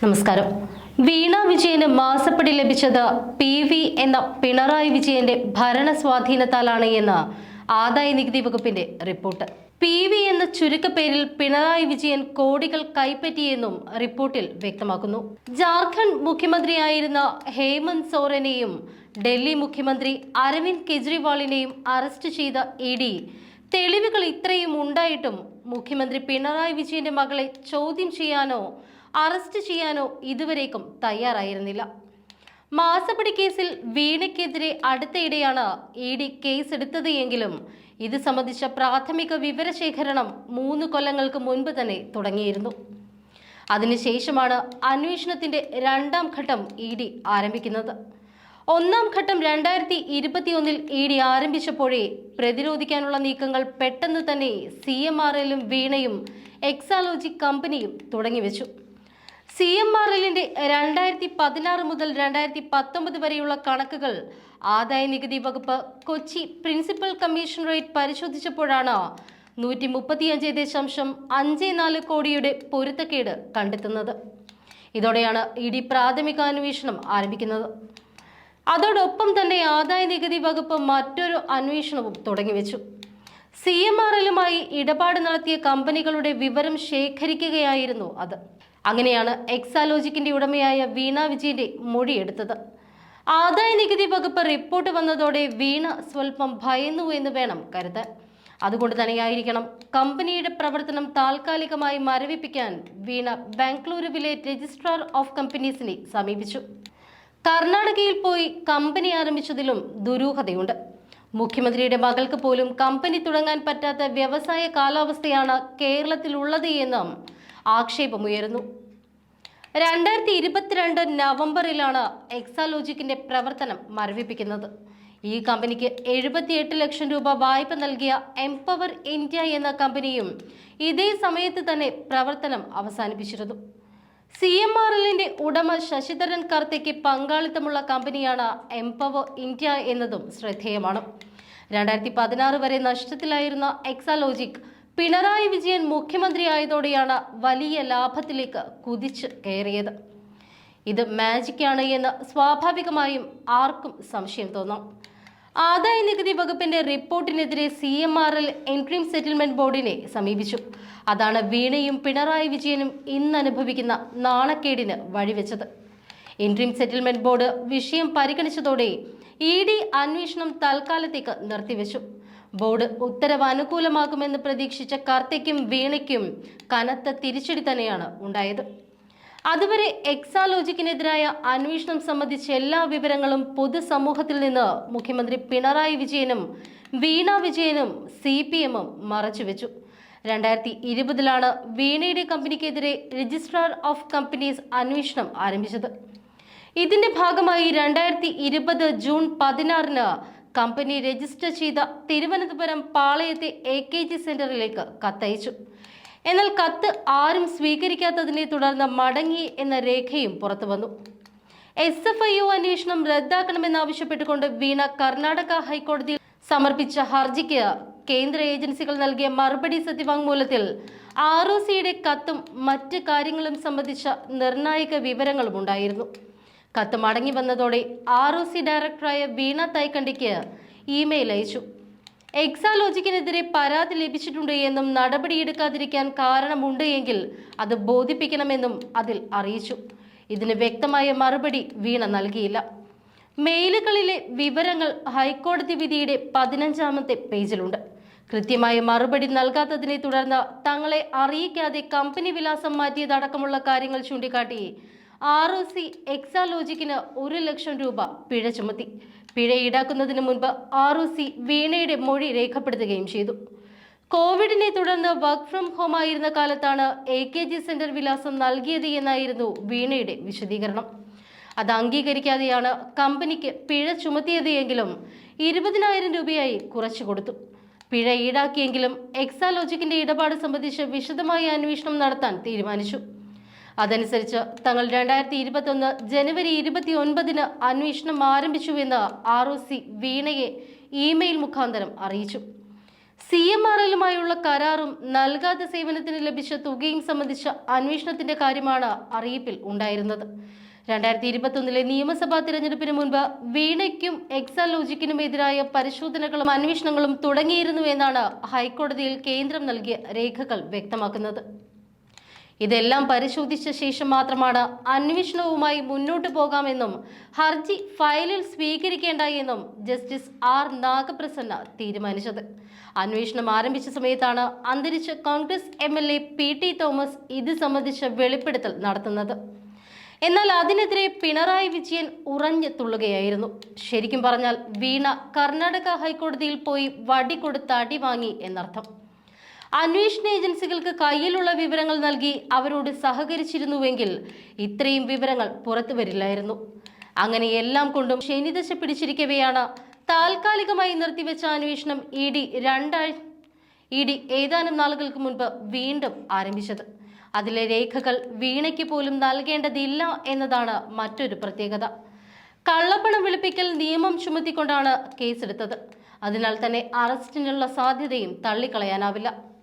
നമസ്കാരം. വീണ വിജയന് മാസപ്പടി ലഭിച്ചത് പി വി എന്ന പിണറായി വിജയന്റെ ഭരണ സ്വാധീനത്താലാണ് എന്ന് ആദായ നികുതി വകുപ്പിന്റെ റിപ്പോർട്ട്. പി വി എന്ന ചുരുക്കപ്പേരിൽ പിണറായി വിജയൻ കോടികൾ കൈപ്പറ്റിയെന്നും റിപ്പോർട്ടിൽ വ്യക്തമാക്കുന്നു. ജാർഖണ്ഡ് മുഖ്യമന്ത്രിയായിരുന്ന ഹേമന്ത് സോറനെയും ഡൽഹി മുഖ്യമന്ത്രി അരവിന്ദ് കെജ്രിവാളിനെയും അറസ്റ്റ് ചെയ്ത ഇ ഡി. തെളിവുകൾ ഇത്രയും ഉണ്ടായിട്ടും മുഖ്യമന്ത്രി പിണറായി വിജയന്റെ മകളെ ചോദ്യം ചെയ്യാനോ അറസ്റ്റ് ചെയ്യാനോ ഇതുവരേക്കും തയ്യാറായിരുന്നില്ല. മാസപ്പടി കേസിൽ വീണയ്ക്കെതിരെ അടുത്തയിടെയാണ് ഇ ഡി കേസെടുത്തത് എങ്കിലും ഇത് സംബന്ധിച്ച പ്രാഥമിക വിവരശേഖരണം മൂന്ന് കൊല്ലങ്ങൾക്ക് മുൻപ് തന്നെ തുടങ്ങിയിരുന്നു. അതിനുശേഷമാണ് അന്വേഷണത്തിന്റെ രണ്ടാം ഘട്ടം ഇ ഡി ആരംഭിക്കുന്നത്. ഒന്നാം ഘട്ടം രണ്ടായിരത്തി ഇരുപത്തിയൊന്നിൽ ഇ ഡി ആരംഭിച്ചപ്പോഴേ പ്രതിരോധിക്കാനുള്ള നീക്കങ്ങൾ പെട്ടെന്ന് തന്നെ സി എം ആർ എല്ലും വീണയും എക്സാലോജി കമ്പനിയും തുടങ്ങിവെച്ചു. സി എം ആർ എല്ലിന്റെ രണ്ടായിരത്തി പതിനാറ് മുതൽ രണ്ടായിരത്തി പത്തൊമ്പത് വരെയുള്ള കണക്കുകൾ ആദായ നികുതി വകുപ്പ് കൊച്ചി പ്രിൻസിപ്പൽ കമ്മീഷണറേറ്റ് പരിശോധിച്ചപ്പോഴാണ് നൂറ്റി മുപ്പത്തിയഞ്ച് ദശാംശം അഞ്ച് നാല് കോടിയുടെ പൊരുത്തക്കേട് കണ്ടെത്തുന്നത്. ഇതോടെയാണ് ഇ ഡി പ്രാഥമിക അന്വേഷണം ആരംഭിക്കുന്നത്. അതോടൊപ്പം തന്നെ ആദായ നികുതി വകുപ്പ് മറ്റൊരു അന്വേഷണവും തുടങ്ങിവെച്ചു. സി എം ആർ എല്ലുമായി ഇടപാട് നടത്തിയ കമ്പനികളുടെ വിവരം ശേഖരിക്കുകയായിരുന്നു അത്. അങ്ങനെയാണ് എക്സാലോജിക്കിന്റെ ഉടമയായ വീണ വിജയന്റെ മൊഴിയെടുത്തത് ആദായ നികുതി വകുപ്പ് റിപ്പോർട്ട് വന്നതോടെ വീണ സ്വല്പം ഭയന്നു എന്ന് വേണം കരുതാൻ. അതുകൊണ്ട് തന്നെയായിരിക്കണം കമ്പനിയുടെ പ്രവർത്തനം താൽക്കാലികമായി മരവിപ്പിക്കാൻ വീണ ബാംഗ്ലൂരുവിലെ രജിസ്ട്രാർ ഓഫ് കമ്പനീസിനെ സമീപിച്ചു. കർണാടകയിൽ പോയി കമ്പനി ആരംഭിച്ചതിലും ദുരൂഹതയുണ്ട്. മുഖ്യമന്ത്രിയുടെ മകൾക്ക് പോലും കമ്പനി തുടങ്ങാൻ പറ്റാത്ത വ്യവസായ കാലാവസ്ഥയാണ് കേരളത്തിലുള്ളത് എന്നും ആക്ഷേപമുയരുന്നു രണ്ടായിരത്തി ഇരുപത്തിരണ്ട് നവംബറിലാണ് എക്സാലോജിക്കിന്റെ പ്രവർത്തനം മരവിപ്പിക്കുന്നത്. ഈ കമ്പനിക്ക് എഴുപത്തിയെട്ട് ലക്ഷം രൂപ വായ്പ നൽകിയ എംപവർ ഇന്ത്യ എന്ന കമ്പനിയും ഇതേ സമയത്ത് തന്നെ പ്രവർത്തനം അവസാനിപ്പിച്ചിരുന്നു. സി എം ആർ എല്ലിന്റെ ഉടമ ശശിധരൻ കർത്തയ്ക്ക് പങ്കാളിത്തമുള്ള കമ്പനിയാണ് എംപവർ ഇന്ത്യ എന്നതും ശ്രദ്ധേയമാണ്. രണ്ടായിരത്തി പതിനാറ് വരെ നഷ്ടത്തിലായിരുന്ന എക്സാലോജിക് പിണറായി വിജയൻ മുഖ്യമന്ത്രിയായതോടെയാണ് വലിയ ലാഭത്തിലേക്ക് കുതിച്ച് കയറിയത്. ഇത് മാജിക്കാണ് എന്ന് സ്വാഭാവികമായും ആർക്കും സംശയം തോന്നാം. ആദായ നികുതി വകുപ്പിന്റെ റിപ്പോർട്ടിനെതിരെ C M R L interim settlement ബോർഡിനെ സമീപിച്ചു. അതാണ് വീണയും പിണറായി വിജയനും ഇന്ന് അനുഭവിക്കുന്ന നാണക്കേടിന് വഴിവെച്ചത്. എൻട്രീം സെറ്റിൽമെന്റ് ബോർഡ് വിഷയം പരിഗണിച്ചതോടെ ഇ ഡി അന്വേഷണം തൽക്കാലത്തേക്ക് നിർത്തിവെച്ചു. ബോർഡ് ഉത്തരവ് അനുകൂലമാകുമെന്ന് പ്രതീക്ഷിച്ച കാർത്തിക്കും വീണയ്ക്കും കനത്ത തിരിച്ചടി തന്നെയാണ് ഉണ്ടായത്. അതുവരെ എക്സാലോജിക്കിനെതിരായ അന്വേഷണം സംബന്ധിച്ച എല്ലാ വിവരങ്ങളും പൊതുസമൂഹത്തിൽ നിന്ന് മുഖ്യമന്ത്രി പിണറായി വിജയനും വീണ വിജയനും സി പി എമ്മും മറച്ചുവെച്ചു രണ്ടായിരത്തി ഇരുപതിലാണ് വീണയുടെ കമ്പനിക്കെതിരെ രജിസ്ട്രാർ ഓഫ് കമ്പനീസ് അന്വേഷണം ആരംഭിച്ചത്. ഇതിന്റെ ഭാഗമായി രണ്ടായിരത്തി ഇരുപത് ജൂൺ പതിനാറിന് കമ്പനി രജിസ്റ്റർ ചെയ്ത തിരുവനന്തപുരം പാളയത്തെ എ കെ ജി സെന്ററിലേക്ക് കത്തയച്ചു. എന്നാൽ കത്ത് ആരും സ്വീകരിക്കാത്തതിനെ തുടർന്ന് മടങ്ങി എന്ന രേഖയും പുറത്തു വന്നു എസ് എഫ് ഐ ഒ അന്വേഷണം റദ്ദാക്കണമെന്നാവശ്യപ്പെട്ടുകൊണ്ട് വീണ കർണാടക ഹൈക്കോടതിയിൽ സമർപ്പിച്ച ഹർജിക്ക് കേന്ദ്ര ഏജൻസികൾ നൽകിയ മറുപടി സത്യവാങ്മൂലത്തിൽ ആർ ഒ സിയുടെ കത്തും മറ്റ് കാര്യങ്ങളും സംബന്ധിച്ച നിർണായക വിവരങ്ങളും ഉണ്ടായിരുന്നു. കത്ത് മടങ്ങി വന്നതോടെ ആർ ഒ സി ഡയറക്ടറായ വീണ തൈക്കണ്ടിക്ക് ഇമെയിൽ അയച്ചു. എക്സാലോജിക്കിനെതിരെ പരാതി ലഭിച്ചിട്ടുണ്ട് എന്നും നടപടിയെടുക്കാതിരിക്കാൻ കാരണമുണ്ട് എങ്കിൽ അത് ബോധിപ്പിക്കണമെന്നും അതിൽ അറിയിച്ചു. ഇതിന് വ്യക്തമായ മറുപടി വീണ നൽകിയില്ല. മെയിലുകളിലെ വിവരങ്ങൾ ഹൈക്കോടതി വിധിയുടെ പതിനഞ്ചാമത്തെ പേജിലുണ്ട്. കൃത്യമായ മറുപടി നൽകാത്തതിനെ തുടർന്ന് തങ്ങളെ അറിയിക്കാതെ കമ്പനി വിലാസം മാറ്റിയതടക്കമുള്ള കാര്യങ്ങൾ ചൂണ്ടിക്കാട്ടി ആർ ഒ സി എക്സാലോജിക്കിന് ഒരു ലക്ഷം രൂപ പിഴ ചുമത്തി. പിഴ ഈടാക്കുന്നതിന് മുൻപ് ആർ ഒ സി വീണയുടെ മൊഴി രേഖപ്പെടുത്തുകയും ചെയ്തു. കോവിഡിനെ തുടർന്ന് വർക്ക് ഫ്രം ഹോം ആയിരുന്ന കാലത്താണ് എ കെ ജി സെന്റർ വിലാസം നൽകിയത് എന്നായിരുന്നു വീണയുടെ വിശദീകരണം. അത് അംഗീകരിക്കാതെയാണ് കമ്പനിക്ക് പിഴ ചുമത്തിയത് എങ്കിലും ഇരുപതിനായിരം രൂപയായി കുറച്ചു കൊടുത്തു. പിഴ ഈടാക്കിയെങ്കിലും എക്സാലോജിക്കിന്റെ ഇടപാട് സംബന്ധിച്ച് വിശദമായ അന്വേഷണം നടത്താൻ തീരുമാനിച്ചു. അതനുസരിച്ച് തങ്ങൾ രണ്ടായിരത്തി ഇരുപത്തൊന്ന് ജനുവരി ഇരുപത്തി ഒൻപതിന് അന്വേഷണം ആരംഭിച്ചുവെന്ന് ആർ ഒ സി വീണയെ ഇമെയിൽ മുഖാന്തരം അറിയിച്ചു. സി എം ആർ എല്ലുമായുള്ള കരാറും നൽകാത്ത സേവനത്തിന് ലഭിച്ച തുകയും സംബന്ധിച്ച അന്വേഷണത്തിന്റെ കാര്യമാണ് അറിയിപ്പിൽ ഉണ്ടായിരുന്നത്. രണ്ടായിരത്തി ഇരുപത്തൊന്നിലെ നിയമസഭാ തിരഞ്ഞെടുപ്പിന് മുൻപ് വീണയ്ക്കും എക്സാലോജിക്കിനും എതിരായ പരിശോധനകളും അന്വേഷണങ്ങളും തുടങ്ങിയിരുന്നു എന്നാണ് ഹൈക്കോടതിയിൽ കേന്ദ്രം നൽകിയ രേഖകൾ വ്യക്തമാക്കുന്നത്. ഇതെല്ലാം പരിശോധിച്ച ശേഷം മാത്രമാണ് അന്വേഷണവുമായി മുന്നോട്ട് പോകാമെന്നും ഹർജി ഫയലിൽ സ്വീകരിക്കേണ്ട എന്നും ജസ്റ്റിസ് ആർ നാഗപ്രസന്ന തീരുമാനിച്ചത്. അന്വേഷണം ആരംഭിച്ച സമയത്താണ് അന്തരിച്ച Congress M L A P T Thomas ഇത് സംബന്ധിച്ച വെളിപ്പെടുത്തൽ നടത്തുന്നത്. എന്നാൽ അതിനെതിരെ പിണറായി വിജയൻ ഉറഞ്ഞു തുള്ളുകയായിരുന്നു. ശരിക്കും പറഞ്ഞാൽ വീണ കർണാടക ഹൈക്കോടതിയിൽ പോയി വടി കൊടുത്ത് അടി വാങ്ങി എന്നർത്ഥം. അന്വേഷണ ഏജൻസികൾക്ക് കയ്യിലുള്ള വിവരങ്ങൾ നൽകി അവരോട് സഹകരിച്ചിരുന്നുവെങ്കിൽ ഇത്രയും വിവരങ്ങൾ പുറത്തു വരില്ലായിരുന്നു. അങ്ങനെ എല്ലാം കൊണ്ടും ശനിദശ പിടിച്ചിരിക്കവെയാണ് താൽക്കാലികമായി നിർത്തിവെച്ച അന്വേഷണം ഇ ഡി രണ്ടാഴ്ച ഇ ഡി ഏതാനും നാളുകൾക്ക് മുൻപ് വീണ്ടും ആരംഭിച്ചത്. അതിലെ രേഖകൾ വീണയ്ക്ക് പോലും നൽകേണ്ടതില്ല എന്നതാണ് മറ്റൊരു പ്രത്യേകത. കള്ളപ്പണം വെളുപ്പിക്കൽ നിയമം ചുമത്തിക്കൊണ്ടാണ് കേസെടുത്തത്. അതിനാൽ തന്നെ അറസ്റ്റിനുള്ള സാധ്യതയും തള്ളിക്കളയാനാവില്ല.